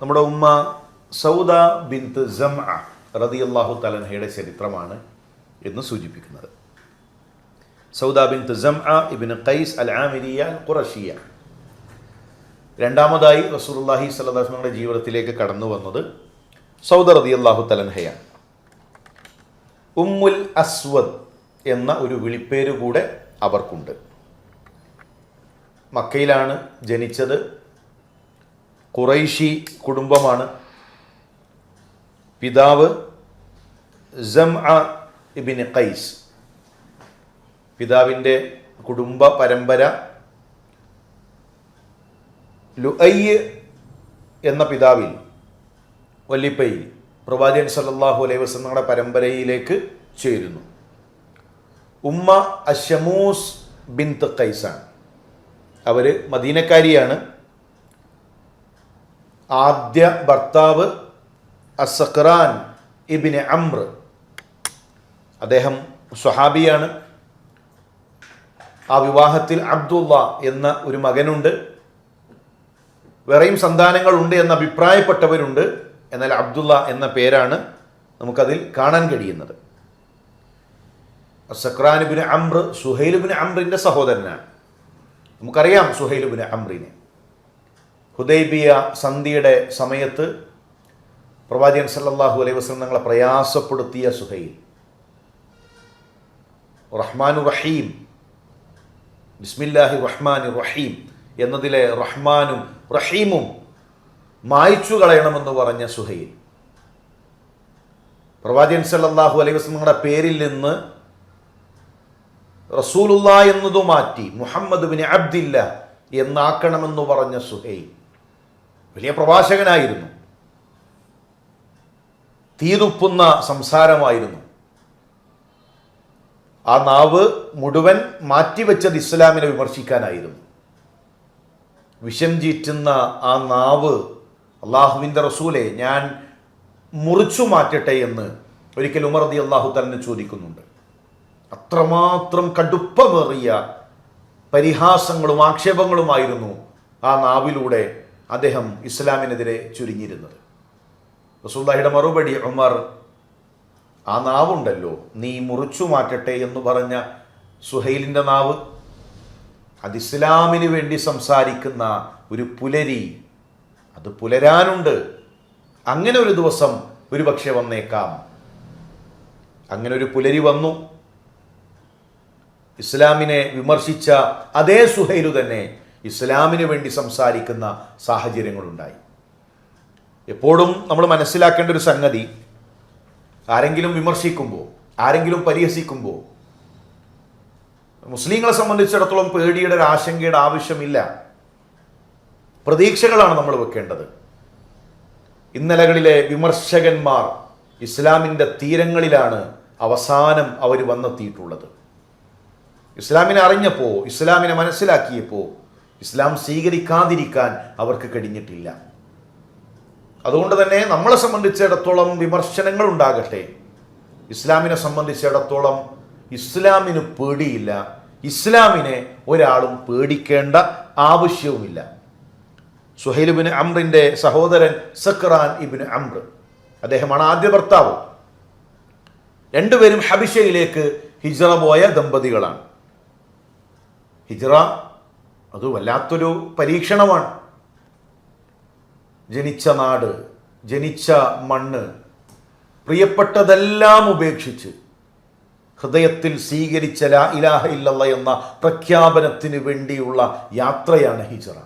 നമ്മുടെ ഉമ്മ സൗദ ബിന്ത് ജം റതി അള്ളാഹു തലൻഹയുടെ ചരിത്രമാണ് എന്ന് സൂചിപ്പിക്കുന്നത്. സൗദ ബിന്ത് ജം ഇബിൻ ഖൈസ് അൽ ആമിരിയ ഖുറഷിയ രണ്ടാമതായി റസൂലുള്ളാഹി സ്വല്ലല്ലാഹുവിന്റെ ജീവിതത്തിലേക്ക് കടന്നു വന്നത് സൗദ റതി അള്ളാഹു തലൻഹയാണ് ഉമ്മുൽ അസ്വദ് എന്ന ഒരു വിളിപ്പേര് കൂടെ അവർക്കുണ്ട്. മക്കയിലാണ് ജനിച്ചത് ഖുറൈശി കുടുംബമാണ്. പിതാവ് ജം ഇബിൻ ഖൈസ്. പിതാവിന്റെ കുടുംബ പരമ്പര ലുഐ എന്ന പിതാവിൽ വല്ലിപ്പയിൽ പ്രവാചകൻ സല്ലല്ലാഹു അലൈഹി വസ്ലങ്ങളുടെ പരമ്പരയിലേക്ക് ചേരുന്നു. ഉമ്മ അഷമൂസ് ബിൻ ഖൈസാണ്. അവർ മദീനക്കാരിയാണ്. ആദ്യ ഭർത്താവ് അസഖ്റാൻ ഇബിന് അമ്ര. അദ്ദേഹം സ്വഹാബിയാണ്. ആ വിവാഹത്തിൽ അബ്ദുള്ള എന്ന ഒരു മകനുണ്ട്. വേറെയും സന്താനങ്ങളുണ്ട് എന്ന് അഭിപ്രായപ്പെട്ടവരുണ്ട്. എന്നാൽ അബ്ദുള്ള എന്ന പേരാണ് നമുക്കതിൽ കാണാൻ കഴിയുന്നത്. സക്രാനുബിന് അമ്ര സുഹൈലുബിന് അമ്രിന്റെ സഹോദരനാണ്. നമുക്കറിയാം സുഹൈലുബിന് അമ്രിനെ. ഹുദൈബിയ സന്ധിയുടെ സമയത്ത് പ്രവാചകൻ സല്ലാഹു അലൈഹി വസ്ലം തങ്ങളെ പ്രയാസപ്പെടുത്തിയ സുഹൈൽ. റഹ്മാനു റഹീം ബിസ്മില്ലാഹി റഹ്മാൻ റഹീം എന്നതിലെ റഹ്മാനും റഹീമും മായ്ച്ചു കളയണമെന്ന് പറഞ്ഞ സുഹൈൽ. പ്രവാചകൻ സല്ലല്ലാഹു അലൈഹി വസ്ലങ്ങളുടെ പേരിൽ നിന്ന് റസൂലുള്ള എന്നതു മാറ്റി മുഹമ്മദ് ബിൻ അബ്ദില്ല എന്നാക്കണമെന്ന് പറഞ്ഞ സുഹൈൽ. വലിയ പ്രഭാഷകനായിരുന്നു തീതുപ്പുന്ന സംസാരമായിരുന്നു. ആ നാവ് മുഴുവൻ മാറ്റിവെച്ചത് ഇസ്ലാമിനെ വിമർശിക്കാനായിരുന്നു. വിഷം ചീറ്റുന്ന ആ നാവ് അള്ളാഹുവിന്റെ റസൂലെ ഞാൻ മുറിച്ചു മാറ്റട്ടെ എന്ന് ഒരിക്കൽ ഉമർ റതി അള്ളാഹു തന്നെ ചോദിക്കുന്നുണ്ട്. അത്രമാത്രം കടുപ്പമേറിയ പരിഹാസങ്ങളും ആക്ഷേപങ്ങളുമായിരുന്നു ആ നാവിലൂടെ അദ്ദേഹം ഇസ്ലാമിനെതിരെ ചുരുങ്ങിയിരുന്നത്. റസൂല്ലാഹിയുടെ മറുപടി ഉമർ ആ നാവുണ്ടല്ലോ നീ മുറിച്ചു മാറ്റട്ടെ എന്ന് പറഞ്ഞ സുഹൈലിന്റെ നാവ്. അത് ഇസ്ലാമിന് വേണ്ടി സംസാരിക്കുന്ന ഒരു പുലരി. അത് പുലരാനുണ്ട്. അങ്ങനെ ഒരു ദിവസം ഒരു പക്ഷെ വന്നേക്കാം. അങ്ങനെ ഒരു പുലരി വന്നു. ഇസ്ലാമിനെ വിമർശിച്ച അതേ സുഹൈലു തന്നെ ഇസ്ലാമിന് വേണ്ടി സംസാരിക്കുന്ന സാഹചര്യങ്ങളുണ്ടായി. എപ്പോഴും നമ്മൾ മനസ്സിലാക്കേണ്ട ഒരു സംഗതി ആരെങ്കിലും വിമർശിക്കുമ്പോൾ ആരെങ്കിലും പരിഹസിക്കുമ്പോൾ മുസ്ലിങ്ങളെ സംബന്ധിച്ചിടത്തോളം പേടിയുടെ ഒരു ആശങ്കയുടെ ആവശ്യമില്ല. പ്രതീക്ഷകളാണ് നമ്മൾ വെക്കേണ്ടത്. ഇന്നലകളിലെ വിമർശകന്മാർ ഇസ്ലാമിന്റെ തീരങ്ങളിലാണ് അവസാനം അവർ വന്നെത്തിയിട്ടുള്ളത്. ഇസ്ലാമിനെ അറിഞ്ഞപ്പോൾ ഇസ്ലാമിനെ മനസ്സിലാക്കിയപ്പോൾ ഇസ്ലാം സ്വീകരിക്കാതിരിക്കാൻ അവർക്ക് കഴിഞ്ഞിട്ടില്ല. അതുകൊണ്ട് തന്നെ നമ്മളെ സംബന്ധിച്ചിടത്തോളം വിമർശനങ്ങൾ ഉണ്ടാകട്ടെ. ഇസ്ലാമിനെ സംബന്ധിച്ചിടത്തോളം ഇസ്ലാമിന് പേടിയില്ല. ഇസ്ലാമിനെ ഒരാളും പേടിക്കേണ്ട ആവശ്യവുമില്ല. സുഹൈലുബിന് അമ്രിന്റെ സഹോദരൻ സക്രാൻ ഇബിൻ അമ്ര അദ്ദേഹമാണ് ആദ്യ ഭർത്താവ്. രണ്ടുപേരും ഹബിഷയിലേക്ക് ഹിജറ പോയ ദമ്പതികളാണ്. ഹിജറ അത് വല്ലാത്തൊരു പരീക്ഷണമാണ്. ജനിച്ച നാട് ജനിച്ച മണ്ണ് പ്രിയപ്പെട്ടതെല്ലാം ഉപേക്ഷിച്ച് ഹൃദയത്തിൽ സ്വീകരിച്ച ലാ ഇലാഹ ഇല്ലല്ല എന്ന പ്രഖ്യാപനത്തിന് വേണ്ടിയുള്ള യാത്രയാണ് ഹിജറ.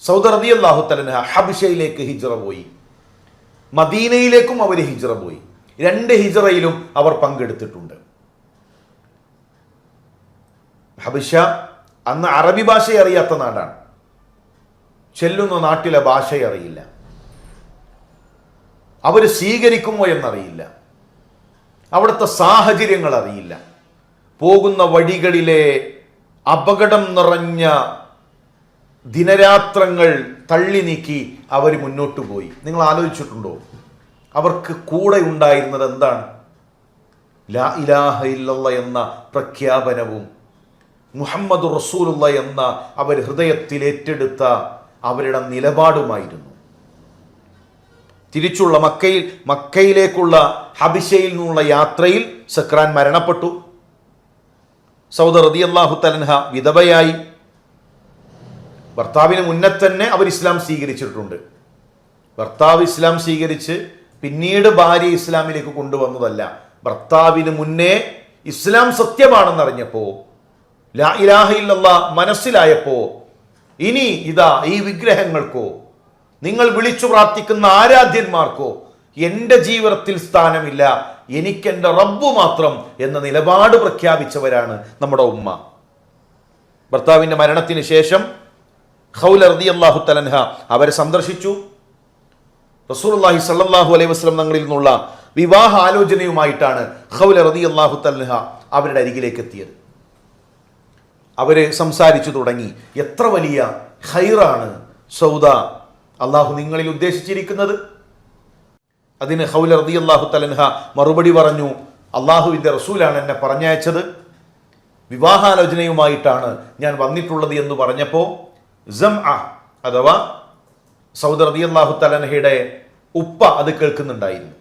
സൗദ റതി അള്ളാഹു തലന ഹബിഷയിലേക്ക് ഹിജറ പോയി. മദീനയിലേക്കും അവർ ഹിജറ പോയി. രണ്ട് ഹിജറയിലും അവർ പങ്കെടുത്തിട്ടുണ്ട്. ഹബിഷ അന്ന് അറബി ഭാഷ അറിയാത്ത നാടാണ്. ചെല്ലുന്ന നാട്ടിലെ ഭാഷ അറിയില്ല. അവർ സ്വീകരിക്കുമോ എന്നറിയില്ല. അവിടുത്തെ സാഹചര്യങ്ങൾ അറിയില്ല. പോകുന്ന വഴികളിലെ അപകടം നിറഞ്ഞ ദിനരാത്രങ്ങൾ തള്ളി നീക്കി അവർ മുന്നോട്ട് പോയി. നിങ്ങൾ ആലോചിച്ചിട്ടുണ്ടോ? അവർക്ക് കൂടെ ഉണ്ടായിരുന്നത് എന്താണ്? ലാ ഇലാഹ ഇല്ലല്ല എന്ന പ്രഖ്യാപനവും മുഹമ്മദ് റസൂലുള്ള എന്ന അവർ ഹൃദയത്തിൽ ഏറ്റെടുത്ത അവരുടെ നിലപാടുമായിരുന്നു. തിരിച്ചുള്ള മക്കയിൽ മക്കയിലേക്കുള്ള ഹബിഷയിൽ നിന്നുള്ള യാത്രയിൽ സക്രാൻ മരണപ്പെട്ടു. സൗദ റതി അള്ളാഹു തലൻഹ വിധവയായി. ഭർത്താവിന് മുന്നേ തന്നെ അവർ ഇസ്ലാം സ്വീകരിച്ചിട്ടുണ്ട്. ഭർത്താവ് ഇസ്ലാം സ്വീകരിച്ച് പിന്നീട് ഭാര്യ ഇസ്ലാമിലേക്ക് കൊണ്ടുവന്നതല്ല. ഭർത്താവിന് മുന്നേ ഇസ്ലാം സത്യമാണെന്നറിഞ്ഞപ്പോ ലാ ഇലാഹ ഇല്ലല്ലാ മനസ്സിലായപ്പോ ഇനി ഇതാ ഈ വിഗ്രഹങ്ങൾക്കോ നിങ്ങൾ വിളിച്ചു പ്രാർത്ഥിക്കുന്ന ആരാധ്യന്മാർക്കോ എന്റെ ജീവിതത്തിൽ സ്ഥാനമില്ല എനിക്കെന്റെ റബ്ബു മാത്രം എന്ന നിലപാട് പ്രഖ്യാപിച്ചവരാണ് നമ്മുടെ ഉമ്മ. ഭർത്താവിന്റെ മരണത്തിന് ശേഷം ഖൗല റളിയല്ലാഹു തലൻഹ അവരെ സന്ദർശിച്ചു. റസൂലുള്ളാഹി സല്ലാഹു അലൈഹി വസ്ലം തങ്ങളിൽ നിന്നുള്ള വിവാഹ ആലോചനയുമായിട്ടാണ് ഖൗല റളിയല്ലാഹു തലൻഹ അവരുടെ അരികിലേക്ക് എത്തിയത്. അവർ സംസാരിച്ചു തുടങ്ങി. എത്ര വലിയ ഹൈറാണ് സൗദ അള്ളാഹു നിങ്ങളിൽ ഉദ്ദേശിച്ചിരിക്കുന്നത്? അതിന് ഹൗലർ റതി അള്ളാഹു തലൻഹ മറുപടി പറഞ്ഞു അള്ളാഹുവിന്റെ റസൂലാണ് എന്നെ പറഞ്ഞയച്ചത്. വിവാഹാലോചനയുമായിട്ടാണ് ഞാൻ വന്നിട്ടുള്ളത് എന്ന് പറഞ്ഞപ്പോൾ ജം അഥവാ സൗദ റതി അള്ളാഹു തലൻഹയുടെ ഉപ്പ അത് കേൾക്കുന്നുണ്ടായിരുന്നു.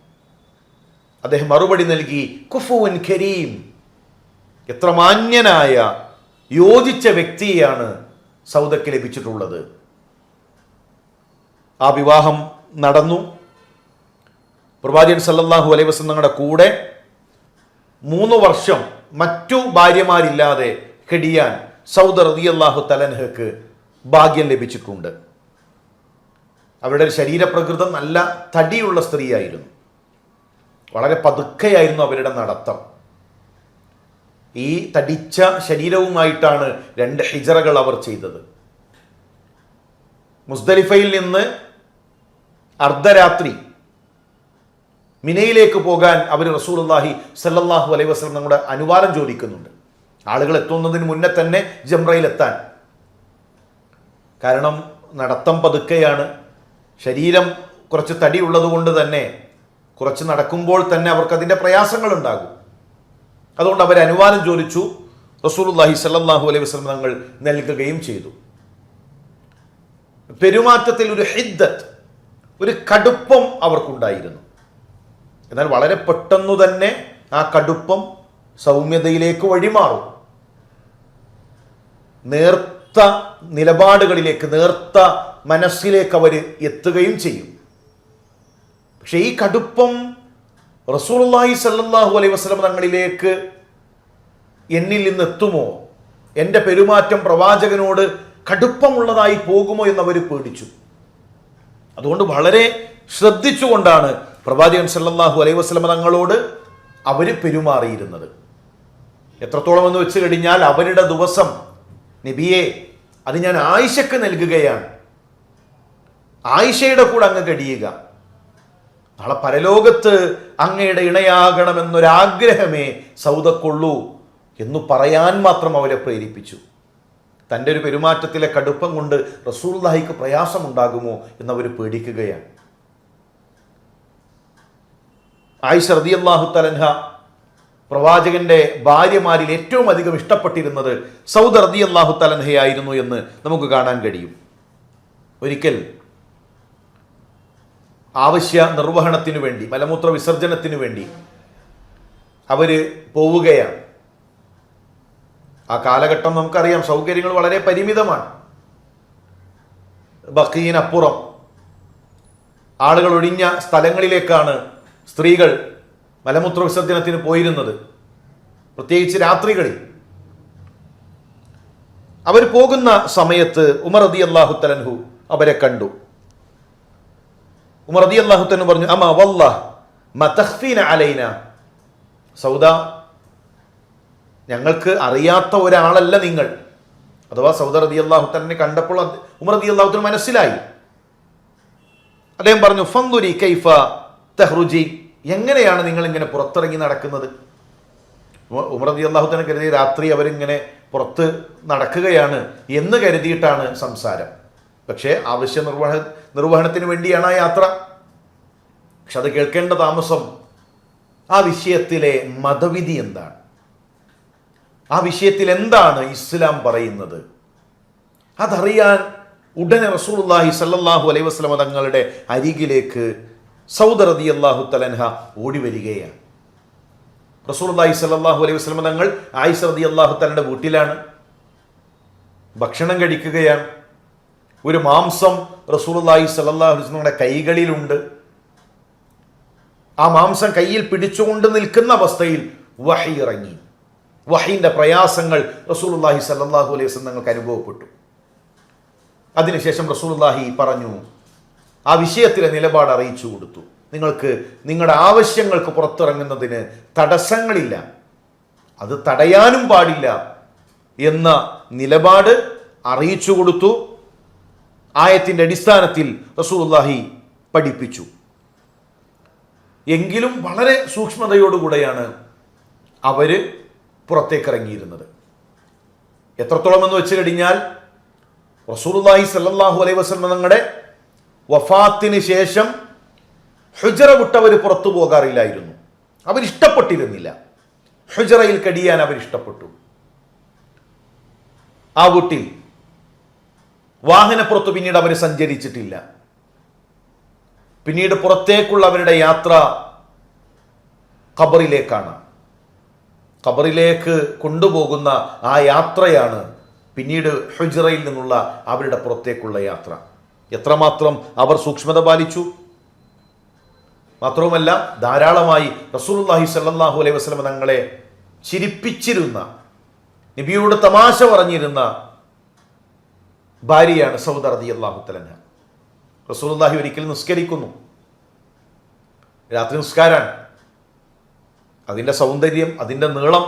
അദ്ദേഹം മറുപടി നൽകി കുഫുവൻ ഖരീം എത്ര മാന്യനായ യോജിച്ച വ്യക്തിയെയാണ് സൗദയ്ക്ക് ലഭിച്ചിട്ടുള്ളത്. ആ വിവാഹം നടന്നു. പ്രവാചകൻ സല്ലല്ലാഹു അലൈഹി വസല്ലം തങ്ങളുടെ കൂടെ മൂന്ന് വർഷം മറ്റു ഭാര്യമാരില്ലാതെ കെടിയാൻ സൗദ റതിയല്ലാഹു തലൻഹക്ക് ഭാഗ്യം ലഭിച്ചിട്ടുണ്ട്. അവരുടെ ശരീരപ്രകൃതം നല്ല തടിയുള്ള സ്ത്രീയായിരുന്നു. വളരെ പതുക്കെയായിരുന്നു അവരുടെ നടത്തം. ഈ തടിച്ച ശരീരവുമായിട്ടാണ് രണ്ട് ഹിജറകൾ അവർ ചെയ്തത്. മുസ്ദലിഫയിൽ നിന്ന് അർദ്ധരാത്രി മിനയിലേക്ക് പോകാൻ അവർ റസൂലുള്ളാഹി സല്ലാഹു അലൈഹി വസ്ലം നമ്മുടെ അനുവാദം ചോദിക്കുന്നുണ്ട്. ആളുകൾ എത്തുന്നതിന് മുന്നേ തന്നെ ജംറയിലെത്താൻ കാരണം നടത്തം പതുക്കെയാണ്. ശരീരം കുറച്ച് തടിയുള്ളത് കൊണ്ട് തന്നെ കുറച്ച് നടക്കുമ്പോൾ തന്നെ അവർക്ക് അതിന്റെ പ്രയാസങ്ങളുണ്ടാകും. അതുകൊണ്ട് അവർ അനുവാദം ചോദിച്ചു. റസൂലുള്ളാഹി സല്ലാഹു അലൈഹി വസ്ലം തങ്ങൾ നൽകുകയും ചെയ്തു. പെരുമാറ്റത്തിൽ ഒരു ഹിദ്ദത്ത് ഒരു കടുപ്പം അവർക്കുണ്ടായിരുന്നു. എന്നാൽ വളരെ പെട്ടെന്ന് തന്നെ ആ കടുപ്പം സൗമ്യതയിലേക്ക് വഴിമാറും. നേർത്ത നിലപാടുകളിലേക്ക് നേർത്ത മനസ്സിലേക്ക് അവർ എത്തുകയും ചെയ്യും. പക്ഷേ ഈ കടുപ്പം റസൂലുള്ളാഹി സല്ലല്ലാഹു അലൈഹി വസല്ലം തങ്ങളിലേക്ക് എന്നിൽ നിന്ന് എത്തുമോ എന്റെ പെരുമാറ്റം പ്രവാചകനോട് കടുപ്പമുള്ളതായി പോകുമോ എന്നവർ പേടിച്ചു. അതുകൊണ്ട് വളരെ ശ്രദ്ധിച്ചുകൊണ്ടാണ് പ്രവാചകൻ സല്ലല്ലാഹു അലൈഹി വസല്ലം തങ്ങളോട് അവർ പെരുമാറിയിരുന്നത്. എത്രത്തോളം എന്ന് വെച്ച് കഴിഞ്ഞാൽ അവരുടെ ദിവസം നബിയെ അത് ഞാൻ ആയിഷക്ക് നൽകുകയാണ്. ആയിഷയുടെ കൂടെ അങ്ങ് കഴിയുക. നാളെ പരലോകത്ത് അങ്ങയുടെ ഇണയാകണമെന്നൊരാഗ്രഹമേ സൗദക്കുള്ളൂ എന്നു പറയാൻ മാത്രം അവരെ പ്രേരിപ്പിച്ചു. തന്റെ ഒരു പെരുമാറ്റത്തിലെ കടുപ്പം കൊണ്ട് റസൂൽദാഹിക്ക് പ്രയാസമുണ്ടാകുമോ എന്നവർ പേടിക്കുകയാണ്. ആയിഷ അള്ളാഹു തലൻഹ പ്രവാചകന്റെ ഭാര്യമാരിൽ ഏറ്റവും അധികം ഇഷ്ടപ്പെട്ടിരുന്നത് സൗദ അള്ളാഹു തലൻഹയായിരുന്നു എന്ന് നമുക്ക് കാണാൻ കഴിയും. ഒരിക്കൽ ആവശ്യ നിർവഹണത്തിനു വേണ്ടി മലമൂത്ര വിസർജനത്തിനു വേണ്ടി അവർ പോവുകയാണ്. ആ കാലഘട്ടം നമുക്കറിയാം സൗകര്യങ്ങൾ വളരെ പരിമിതമാണ്. ബക്കീനപ്പുറം. ആളുകൾ ഒഴിഞ്ഞ സ്ഥലങ്ങളിലേക്കാണ് സ്ത്രീകൾ മലമൂത്ര വിസർജനത്തിന് പോയിരുന്നത്. പ്രത്യേകിച്ച് രാത്രികളിൽ. അവർ പോകുന്ന സമയത്ത് ഉമർ അതി അള്ളാഹു തലൻഹു അവരെ കണ്ടു. ഉമർ അദി അള്ളാഹു തന്നെ പറഞ്ഞു അമ്മ വല്ല മതഖ്ഫീന അലൈന. സൗദ ഞങ്ങൾക്ക് അറിയാത്ത ഒരാളല്ല നിങ്ങൾ. അഥവാ സൗദ റതി തന്നെ കണ്ടപ്പോൾ ഉമർ റതി അള്ളാഹുത്തിന് മനസ്സിലായി. അദ്ദേഹം പറഞ്ഞു ഫന്ദുരി കൈഫ തെഹ്റുജി. എങ്ങനെയാണ് നിങ്ങൾ ഇങ്ങനെ പുറത്തിറങ്ങി നടക്കുന്നത്? ഉമർ ഉമർ റതി അള്ളാഹുത്തനെ കരുതി രാത്രി അവരിങ്ങനെ പുറത്ത് നടക്കുകയാണ് എന്ന് കരുതിയിട്ടാണ് സംസാരം. പക്ഷേ ആവശ്യ നിർവഹ നിർവഹണത്തിന് വേണ്ടിയാണ് ആ യാത്ര. പക്ഷെ അത് കേൾക്കേണ്ട താമസം ആ വിഷയത്തിലെ മതവിധി എന്താണ്? ആ വിഷയത്തിൽ എന്താണ് ഇസ്ലാം പറയുന്നത്? അതറിയാൻ ഉടനെ റസൂലുള്ളാഹി സല്ലാഹു അലൈഹി വസ്ലമ തങ്ങളുടെ അരികിലേക്ക് സൗദർ സൗദ അള്ളാഹു തലൻഹ ഓടി വരികയാണ്. റസൂലുള്ളാഹി സല്ലാഹു അലൈഹി വസ്ലമ തങ്ങൾ ആയിസ് ആയിഷ അള്ളാഹു തലയുടെ വീട്ടിലാണ്. ഭക്ഷണം കഴിക്കുകയാണ്. ഒരു മാംസം അലൈഹി വസല്ലമയുടെ കൈകളിലുണ്ട്. ആ മാംസം കയ്യിൽ പിടിച്ചുകൊണ്ട് നിൽക്കുന്ന അവസ്ഥയിൽ വഹി ഇറങ്ങി. വഹീന്റെ പ്രയാസങ്ങൾ റസൂലുള്ളാഹി സല്ലാഹു അലൈഹി വസല്ലം ഞങ്ങൾക്ക് അനുഭവപ്പെട്ടു. അതിനുശേഷം റസൂലുള്ളാഹി പറഞ്ഞു ആ വിഷയത്തിലെ നിലപാട് അറിയിച്ചു കൊടുത്തു. നിങ്ങൾക്ക് നിങ്ങളുടെ ആവശ്യങ്ങൾക്ക് പുറത്തിറങ്ങുന്നതിന് തടസ്സങ്ങളില്ല. അത് തടയാനും പാടില്ല എന്ന നിലപാട് അറിയിച്ചു കൊടുത്തു. ആയത്തിന്റെ അടിസ്ഥാനത്തിൽ റസൂലുള്ളാഹി പഠിപ്പിച്ചു. എങ്കിലും വളരെ സൂക്ഷ്മതയോടുകൂടെയാണ് അവർ പുറത്തേക്കിറങ്ങിയിരുന്നത്. എത്രത്തോളം എന്ന് വെച്ച് കഴിഞ്ഞാൽ റസൂലുള്ളാഹി സല്ലല്ലാഹു അലൈഹി വസല്ലം തങ്ങളുടെ വഫാത്തിന് ശേഷം ഹുജറ വിട്ടവർ പുറത്തു പോകാറില്ലായിരുന്നു. അവരിഷ്ടപ്പെട്ടിരുന്നില്ല. ഹുജറയിൽ കഴിയാൻ അവരിഷ്ടപ്പെട്ടു. ആ വീട്ടിൽ വാഹനപ്പുറത്ത് പിന്നീട് അവർ സഞ്ചരിച്ചിട്ടില്ല. പിന്നീട് പുറത്തേക്കുള്ള അവരുടെ യാത്ര ഖബറിലേക്കാണ്. ഖബറിലേക്ക് കൊണ്ടുപോകുന്ന ആ യാത്രയാണ് പിന്നീട് ഹുജറയിൽ നിന്നുള്ള അവരുടെ പുറത്തേക്കുള്ള യാത്ര. എത്രമാത്രം അവർ സൂക്ഷ്മത പാലിച്ചു? മാത്രവുമല്ല ധാരാളമായി റസൂലുള്ളാഹി സല്ലാഹു അലൈഹി വസല്ലം തങ്ങളെ ചിരിപ്പിച്ചിരുന്ന നബിയോട് തമാശ പറഞ്ഞിരുന്ന ഭാര്യയാണ് സൗദ റളിയല്ലാഹു തലൻഹ റസൂലുള്ളാഹി ഒരിക്കലും നിസ്കരിക്കുന്നു. രാത്രി നിസ്കാരാണ്. അതിന്റെ സൗന്ദര്യം അതിന്റെ നീളം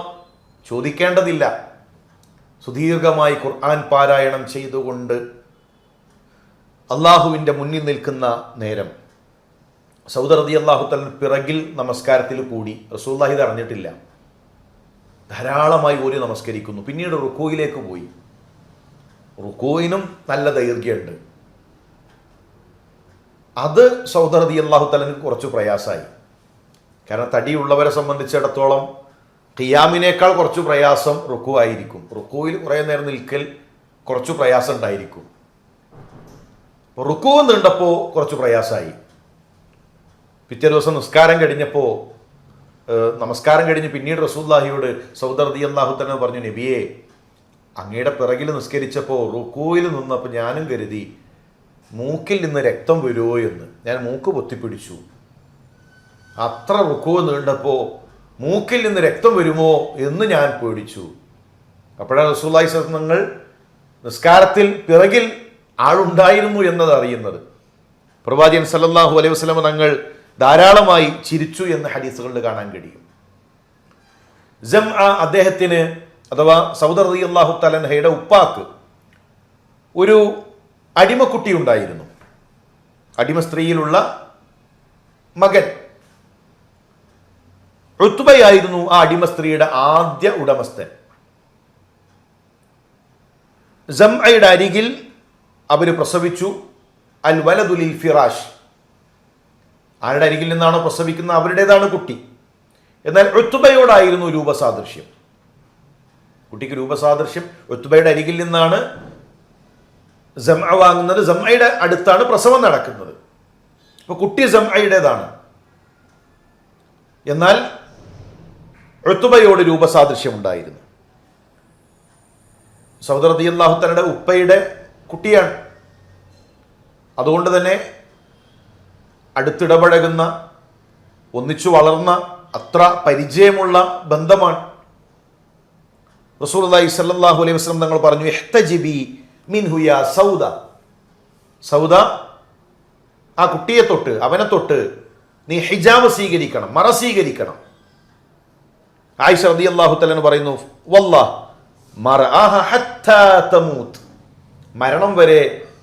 ചോദിക്കേണ്ടതില്ല. സുദീർഘമായി ഖുർആൻ പാരായണം ചെയ്തുകൊണ്ട് അള്ളാഹുവിന്റെ മുന്നിൽ നിൽക്കുന്ന നേരം സൗദ റതി അള്ളാഹു തലൻ പിറകിൽ നമസ്കാരത്തിൽ കൂടി റസൂല്ലാഹിദ് അറിഞ്ഞിട്ടില്ല. ധാരാളമായി ഓരി നമസ്കരിക്കുന്നു. പിന്നീട് റുക്കോയിലേക്ക് പോയി. റുക്കോയിനും നല്ല ദൈർഘ്യമുണ്ട്. അത് സൗദർദി അള്ളാഹുത്തലന് അള്ളാഹു തലന് കുറച്ച് പ്രയാസമായി കാരണം തടിയുള്ളവരെ സംബന്ധിച്ചിടത്തോളം ഖിയാമിനേക്കാൾ കുറച്ച് പ്രയാസം റുക്കു ആയിരിക്കും. റുക്കുവിൽ കുറേ നേരം നിൽക്കൽ കുറച്ച് പ്രയാസം ഉണ്ടായിരിക്കും. റുക്കു നീണ്ടപ്പോൾ കുറച്ച് പ്രയാസമായി പിറ്റേ ദിവസം നിസ്കാരം കഴിഞ്ഞപ്പോൾ നമസ്കാരം കഴിഞ്ഞ് പിന്നീട് റസൂല്ലാഹിയോട് സൗദർദി അള്ളാഹുത്തലൻ പറഞ്ഞു നബിയെ അങ്ങയുടെ പിറകിൽ നിസ്കരിച്ചപ്പോൾ റുക്കുവിൽ നിന്നപ്പോൾ ഞാനും കരുതി മൂക്കിൽ നിന്ന് രക്തം വരുമോ എന്ന്. ഞാൻ മൂക്ക് പൊത്തിപ്പിടിച്ചു. അത്ര റുക്കുവ് നീണ്ടപ്പോൾ മൂക്കിൽ നിന്ന് രക്തം വരുമോ എന്ന് ഞാൻ പേടിച്ചു. അപ്പോഴാണ് റസൂല്ലായി നിങ്ങൾ നിസ്കാരത്തിൽ പിറകിൽ ആളുണ്ടായിരുന്നു എന്നത് അറിയുന്നത്. പ്രവാചകൻ സല്ലാഹു അലൈഹി വസ്ലമ തങ്ങൾ ധാരാളമായി ചിരിച്ചു എന്ന് ഹദീസുകളിൽ കാണാൻ കഴിയും. ജം അദ്ദേഹത്തിന് അഥവാ സൗദർ അലി അള്ളാഹു തലൻഹയുടെ ഉപ്പാക്ക് ഒരു അടിമക്കുട്ടി ഉണ്ടായിരുന്നു. അടിമ സ്ത്രീയിലുള്ള മകൻ. ഋത്തുബയായിരുന്നു ആ അടിമ സ്ത്രീയുടെ ആദ്യ ഉടമസ്ഥൻ. ജംഅയുടെ അരികിൽ അവർ പ്രസവിച്ചു. അൽ വലദുലിൽ ഫിറാഷ്. ആരുടെ അരികിൽ നിന്നാണോ പ്രസവിക്കുന്ന അവരുടേതാണ് കുട്ടി. എന്നാൽ ഋത്തുബയോടായിരുന്നു രൂപസാദൃശ്യം. കുട്ടിക്ക് രൂപസാദൃശ്യം ഒത്തുബയുടെ അരികിൽ നിന്നാണ് ജംഅ വാങ്ങുന്നത്. ജംഅയുടെ അടുത്താണ് പ്രസവം നടക്കുന്നത്. അപ്പോൾ കുട്ടി ജംഅയുടേതാണ്. എന്നാൽ ഒത്തുബയോട് രൂപസാദൃശ്യം ഉണ്ടായിരുന്നു. സൗദർ റതി തങ്ങളുടെ ഉപ്പയുടെ കുട്ടിയാണ്. അതുകൊണ്ട് തന്നെ അടുത്തിടപഴകുന്ന ഒന്നിച്ചു വളർന്ന അത്ര പരിചയമുള്ള ബന്ധമാണ്. അള്ളാഹി സല്ലാഹു അലൈഹി വസ്ലം തങ്ങൾ പറഞ്ഞു എഹ്തജിബി മിൻഹുയ സൗദ. സൗദ ആ കുട്ടിയെ തൊട്ട് അവനെ തൊട്ട് നീ ഹിജാബ് സ്വീകരിക്കണം മറ സ്വീകരിക്കണം. ആയിഷ റതി അള്ളാഹു തലന് പറയുന്നു വല്ലാ മറആഹ ഹത്താ തമൂത്ത്. മരണം വരെ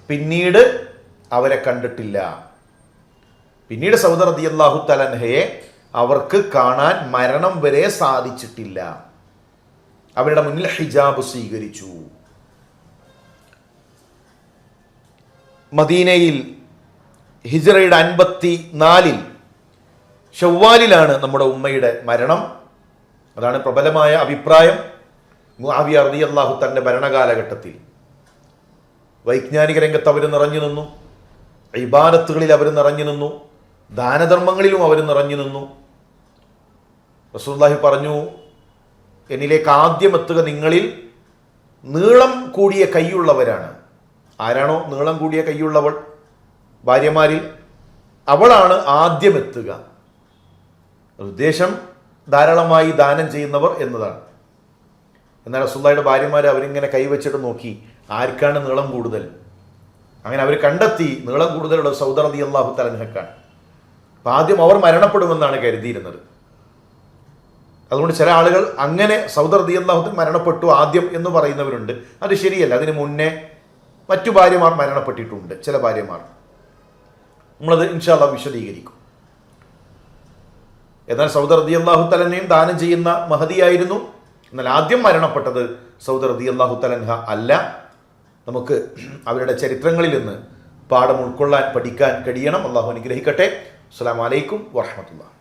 പിന്നീട് അവരെ കണ്ടിട്ടില്ല. പിന്നീട് സൗദ അള്ളാഹു തലൻഹയെ അവർക്ക് കാണാൻ മരണം വരെ സാധിച്ചിട്ടില്ല. അവരുടെ മുന്നിൽ ഹിജാബ് സ്വീകരിച്ചു. മദീനയിൽ ഹിജറയുടെ അൻപത്തി നാലിൽ ഷവ്വാലിലാണ് നമ്മുടെ ഉമ്മയുടെ മരണം. അതാണ് പ്രബലമായ അഭിപ്രായം. മുആവിയ അള്ളാഹു തന്റെ ഭരണകാലഘട്ടത്തിൽ. വൈജ്ഞാനിക രംഗത്ത് അവർ നിറഞ്ഞു നിന്നു. ഇബാദത്തുകളിൽ അവർ നിറഞ്ഞു നിന്നു. ദാനധർമ്മങ്ങളിലും അവർ നിറഞ്ഞു നിന്നു. റസൂലുള്ളാഹി പറഞ്ഞു എന്നിലേക്ക് ആദ്യം എത്തുക നിങ്ങളിൽ നീളം കൂടിയ കൈയുള്ളവരാണ്. ആരാണോ നീളം കൂടിയ കൈയുള്ളവൾ? ഭാര്യമാരിൽ അവളാണ് ആദ്യം എത്തുക. ഉദ്ദേശം ധാരാളമായി ദാനം ചെയ്യുന്നവർ എന്നതാണ്. എന്നാൽ റസൂള്ളയുടെ ഭാര്യമാർ അവരിങ്ങനെ കൈവച്ചിട്ട് നോക്കി ആർക്കാണ് നീളം കൂടുതൽ? അങ്ങനെ അവർ കണ്ടെത്തി നീളം കൂടുതലുള്ള സൗദർ അലി അള്ളാഹു തലൻഹക്കാണ് അപ്പം ആദ്യം അവർ മരണപ്പെടുമെന്നാണ് കരുതിയിരുന്നത്. അതുകൊണ്ട് ചില ആളുകൾ അങ്ങനെ സൗദർ അള്ളാഹുത്തിൽ മരണപ്പെട്ടു ആദ്യം എന്ന് പറയുന്നവരുണ്ട്. അത് ശരിയല്ല. അതിന് മുന്നേ മറ്റു ഭാര്യമാർ മരണപ്പെട്ടിട്ടുണ്ട്. ചില ഭാര്യമാർ. നമ്മളത് ഇൻഷാല്ല വിശദീകരിക്കും. എന്നാൽ സൗദർ അള്ളാഹു തലനെയും ദാനം ചെയ്യുന്ന മഹതിയായിരുന്നു. എന്നാൽ ആദ്യം മരണപ്പെട്ടത് സൗദർ അള്ളാഹു തലൻഹ അല്ല. നമുക്ക് അവരുടെ ചരിത്രങ്ങളിൽ നിന്ന് പാഠം ഉൾക്കൊള്ളാൻ പഠിക്കാൻ കഴിയണം. അള്ളാഹു അനുഗ്രഹിക്കട്ടെ. അസ്സാം വലൈക്കും വാഹമത്തുള്ള